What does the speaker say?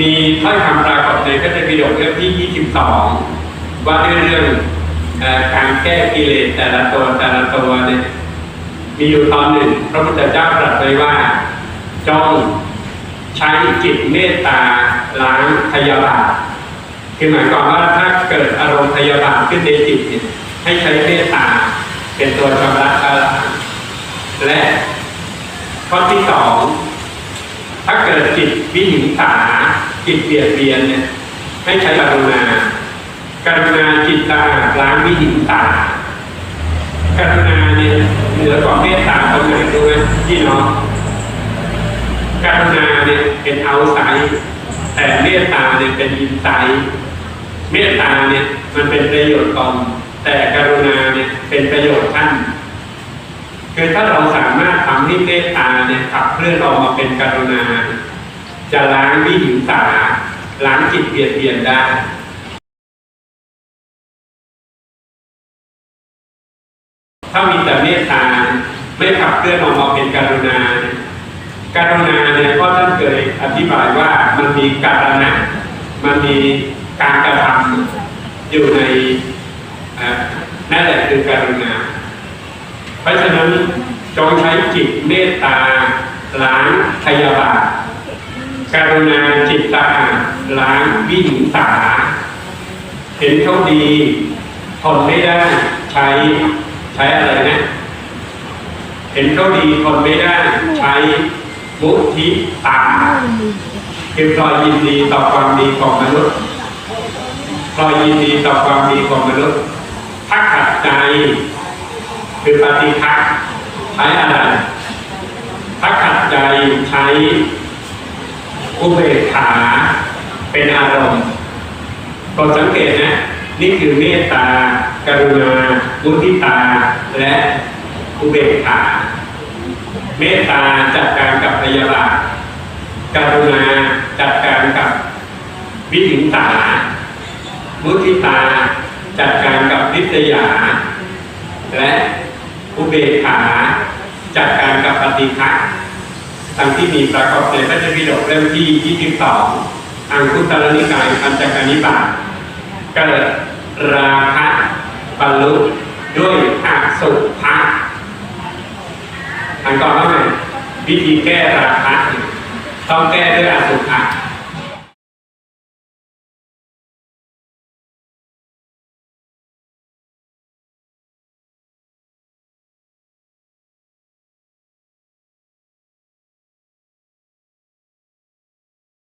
มีถ้อยคำปรากฏในพระไตรปิฎกเล่มที่ 22 ว่าด้วยเรื่องอการแก้กิเลสแต่ละตัวแต่ละตัวเนี่ยมีอยู่ตอนหนึ่งพระพุทธเจ้าตรัสไว้ว่าจงใช้จิตเมตตาล้างพยาบาทคือหมายความว่าถ้าเกิดอารมณ์พยาบาทขึ้นในจิตเนี่ยให้ใช้เมตตาเป็นตัวชำระชำระและข้อที่สอง กิดจิตวิหิงสาจิตเบียดเบียนเนี่ยให้ใช้กรุณาการุณาจิตสะอาล้างวิหิงสาการุณาเนี่ยเหนือกว่าเมตตาตรงไหนรู้ไหมพี่น้องการุณาเนี่ยเป็นเอาไซแต่เมตตาเนี่ยเป็นอินไซเมตตาเนี่ยมันเป็นประโยชน์ตนแต่กรุณาเนี่ยเป็นประโยชน์ท่านคือถ้าเราสา มารถทำให้เมตตาเนี่ยขับเคลื่อนออกมาเป็นกรุณา จะล้างวิหิงสาล้างจิตเบียดเบียนได้ถ้ามีแต่เมตตาไม่ขับเคลื่อนออกมาเป็นกรุณาเนี่ยกรุณาเนี่ยก็ท่านเคยอธิบายว่ามันมีการณะมันมีการกระทำอยู่ในนั่นแหละคือการุณา เพราะฉะนั้น จงใช้จิตเมตตาล้างพยาบาทกรุณาจิตสะอาล้างวิหิงสา เห็นเขาดีทนไม่ได้ใช้ใช้อะไรนะ เห็นเขาดีทนไม่ได้ใช้มุทิตาคือพลอยยินดีต่อความดีของมนุษย์พลอยยินดีต่อความดีของมนุษย์ถ้าขัดใจคือปฏิฆะ ใช้อะไรถ้าขัดใจใช้อุเบกขาเป็นอารมณ์โปรดสังเกตนะ นี่คือเมตตา กรุณามุทิตา และอุเบกขา เมตตาจัดการกับพยาบาทกรุณาจัดการกับวิหิงสามุทิตาจัดการกับริษยา และอุเบกขา จัดการกับปฏิฆะตามที่มีปรากฏในพระเจ้าปิฎกเล่มที่ 22อังคุตรนิกายปัญจกนิบาตเกิดราคะบรรลุด้วยอสุภะอันก่อนว่าไงวิธีแก้ราคะต้องแก้ด้วยอสุภะ